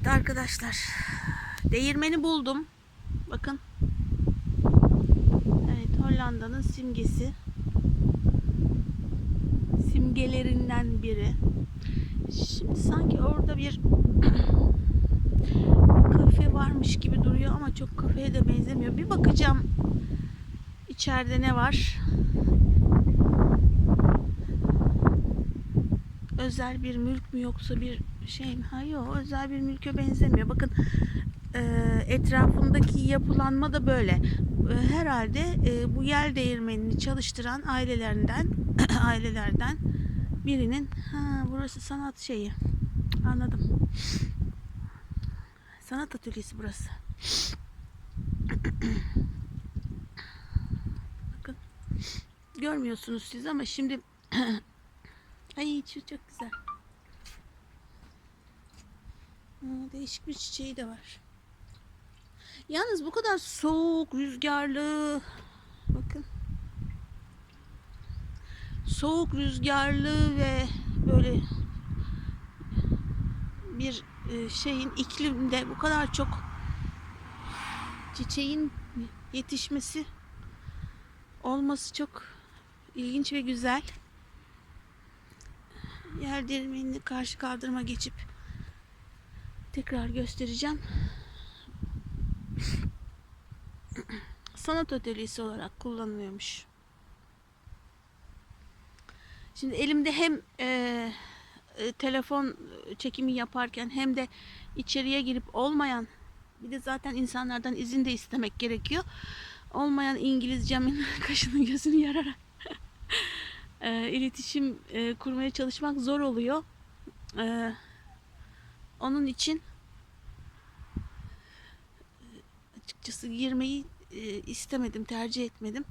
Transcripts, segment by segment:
Evet arkadaşlar. Değirmeni buldum. Bakın. Evet Hollanda'nın simgesi. Simgelerinden biri. Şimdi sanki orada bir kafe varmış gibi duruyor ama çok kafeye de benzemiyor. Bir bakacağım içeride ne var. Özel bir mülk mü yoksa bir şey mi? Hayır özel bir mülke benzemiyor. Bakın e, etrafındaki yapılanma da böyle. E, herhalde e, bu yel değirmenini çalıştıran ailelerinden ailelerden birinin ha burası sanat şeyi. Anladım. Sanat atölyesi burası. Bakın. Görmüyorsunuz siz ama şimdi Ay çok güzel. Değişik bir çiçeği de var. Yalnız bu kadar soğuk, rüzgarlı. Bakın. Soğuk, rüzgarlı ve böyle bir e, şeyin iklimde bu kadar çok çiçeğin yetişmesi olması çok ilginç ve güzel. Yer değirmenini karşı kaldırıma geçip tekrar göstereceğim. Sanat atölyesi olarak kullanılıyormuş. Şimdi elimde hem e, e, telefon çekimi yaparken hem de içeriye girip olmayan bir de zaten insanlardan izin de istemek gerekiyor. Olmayan İngilizcemin kaşını gözünü yararak e, iletişim e, kurmaya çalışmak zor oluyor. E, onun için e, açıkçası girmeyi e, istemedim, tercih etmedim.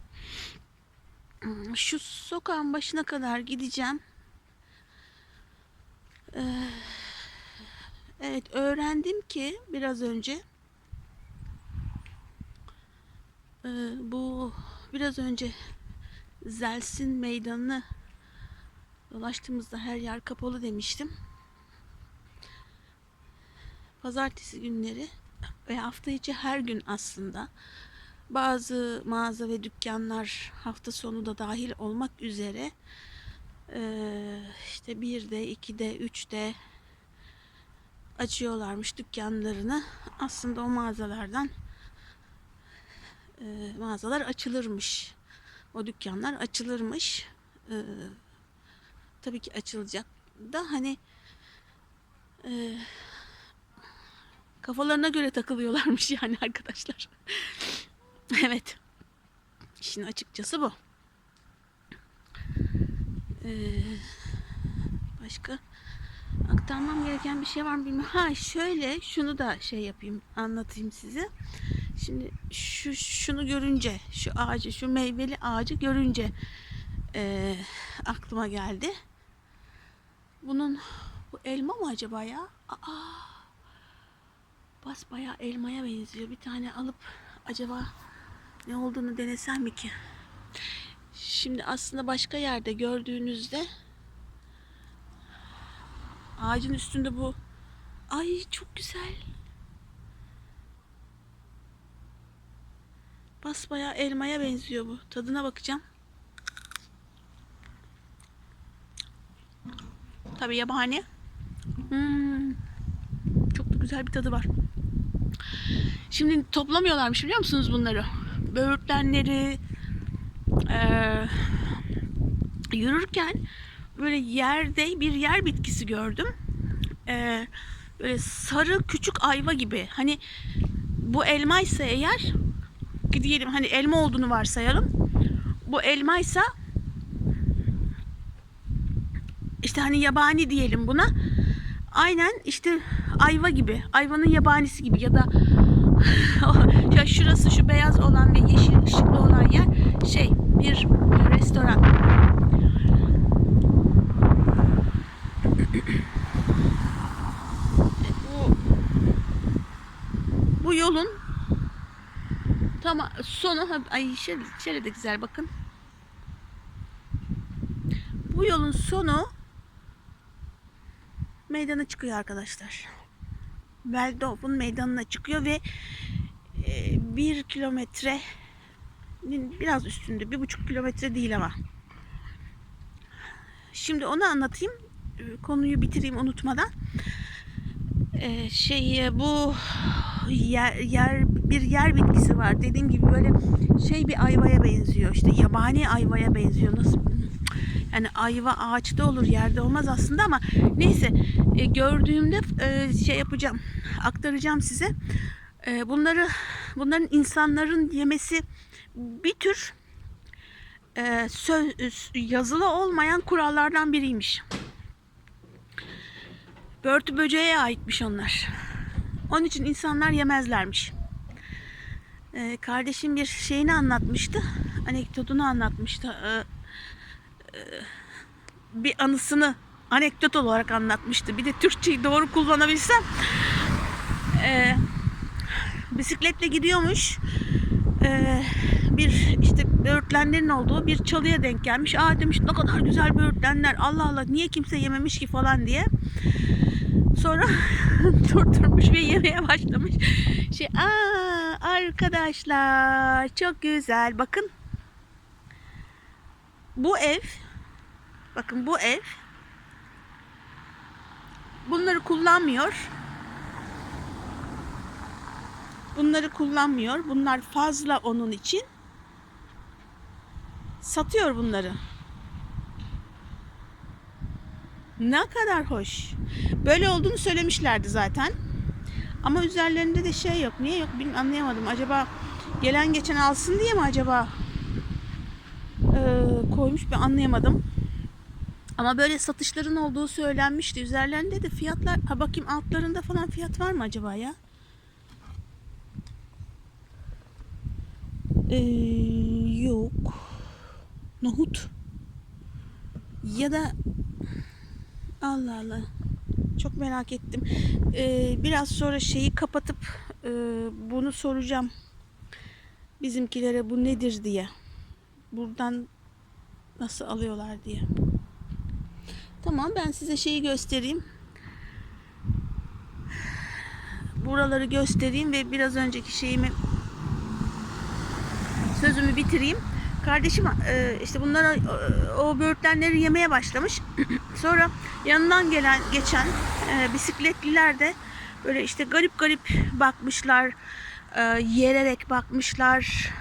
Şu sokağın başına kadar gideceğim. E, evet, öğrendim ki biraz önce bu biraz önce Zelsin meydanını dolaştığımızda her yer kapalı demiştim. Pazartesi günleri ve hafta içi her gün aslında bazı mağaza ve dükkanlar hafta sonu da dahil olmak üzere eee, işte 1'de, 2'de, 3'de açıyorlarmış dükkanlarını. Aslında o mağazalardan eee, mağazalar açılırmış o dükkanlar açılırmış. Ee, tabii ki açılacak da hani e, kafalarına göre takılıyorlarmış yani arkadaşlar. evet. İşin açıkçası bu. Ee, başka aktarmam gereken bir şey var mı bilmiyorum. Ha şöyle şunu da şey yapayım anlatayım size. Şimdi şu şunu görünce, şu ağacı, şu meyveli ağacı görünce e, aklıma geldi. Bunun bu elma mı acaba ya? Aa, basbayağı elmaya benziyor. Bir tane alıp acaba ne olduğunu denesem mi ki? Şimdi aslında başka yerde gördüğünüzde ağacın üstünde bu ay çok güzel. Basbayağı elmaya benziyor bu. Tadına bakacağım. Tabii yabani. Hmm. Çok da güzel bir tadı var. Şimdi toplamıyorlarmış biliyor musunuz bunları? Böğürtlenleri ee, yürürken böyle yerde bir yer bitkisi gördüm. Ee, böyle sarı küçük ayva gibi. Hani bu elma ise eğer diyelim hani elma olduğunu varsayalım. Bu elmaysa işte hani yabani diyelim buna. Aynen işte ayva gibi, ayvanın yabanisi gibi ya da ya şurası şu beyaz olan ve yeşil ışıklı olan yer şey bir, restoran. bu bu yolun Tamam sonu ay şöyle, şöyle de güzel bakın. Bu yolun sonu meydana çıkıyor arkadaşlar. Veldorf'un meydanına çıkıyor ve e, bir kilometrenin biraz üstünde. Bir buçuk kilometre değil ama. Şimdi onu anlatayım. E, Konuyu bitireyim unutmadan. E, şey bu yer, yer bir yer bitkisi var. Dediğim gibi böyle şey bir ayvaya benziyor. İşte yabani ayvaya benziyor. Nasıl yani ayva ağaçta olur yerde olmaz aslında ama neyse e, gördüğümde e, şey yapacağım aktaracağım size. E, bunları bunların insanların yemesi bir tür e, söz, yazılı olmayan kurallardan biriymiş. Börtü böceğe aitmiş onlar. Onun için insanlar yemezlermiş. E, kardeşim bir şeyini anlatmıştı anekdotunu anlatmıştı. E, bir anısını anekdot olarak anlatmıştı. Bir de Türkçeyi doğru kullanabilsem. Ee, bisikletle gidiyormuş. Ee, bir işte böğürtlenlerin olduğu bir çalıya denk gelmiş. Aa demiş ne kadar güzel böğürtlenler. Allah Allah niye kimse yememiş ki falan diye. Sonra durdurmuş ve yemeye başlamış. Şey, aa arkadaşlar çok güzel. Bakın bu ev bakın bu ev bunları kullanmıyor. Bunları kullanmıyor. Bunlar fazla onun için. Satıyor bunları. Ne kadar hoş. Böyle olduğunu söylemişlerdi zaten. Ama üzerlerinde de şey yok. Niye yok bilmiyorum anlayamadım. Acaba gelen geçen alsın diye mi acaba e, koymuş bir anlayamadım. Ama böyle satışların olduğu söylenmişti. Üzerlerinde de fiyatlar... Ha bakayım altlarında falan fiyat var mı acaba ya? Ee, yok. Nohut. Ya da... Allah Allah. Çok merak ettim. Ee, biraz sonra şeyi kapatıp e, bunu soracağım. Bizimkilere bu nedir diye. Buradan nasıl alıyorlar diye. Tamam ben size şeyi göstereyim. Buraları göstereyim ve biraz önceki şeyimi sözümü bitireyim. Kardeşim e, işte bunlara e, o böğürtlenleri yemeye başlamış. Sonra yanından gelen geçen e, bisikletliler de böyle işte garip garip bakmışlar. Yererek bakmışlar.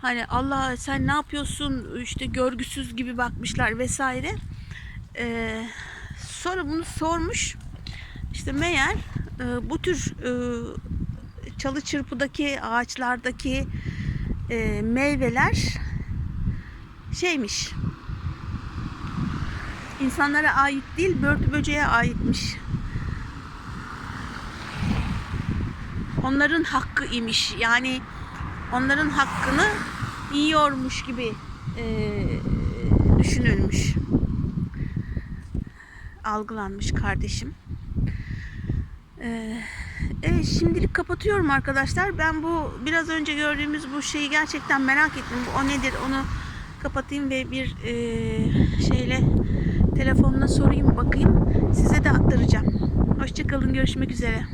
Hani Allah sen ne yapıyorsun işte görgüsüz gibi bakmışlar vesaire. Ee, sonra bunu sormuş. İşte meğer e, bu tür e, çalı çırpıdaki ağaçlardaki e, meyveler şeymiş. insanlara ait değil, börtü böceğe aitmiş. Onların hakkı imiş. Yani onların hakkını yiyormuş gibi e, düşünülmüş algılanmış kardeşim. Ee, evet şimdilik kapatıyorum arkadaşlar. Ben bu biraz önce gördüğümüz bu şeyi gerçekten merak ettim. Bu o nedir onu kapatayım ve bir e, şeyle telefonla sorayım bakayım. Size de aktaracağım. Hoşçakalın görüşmek üzere.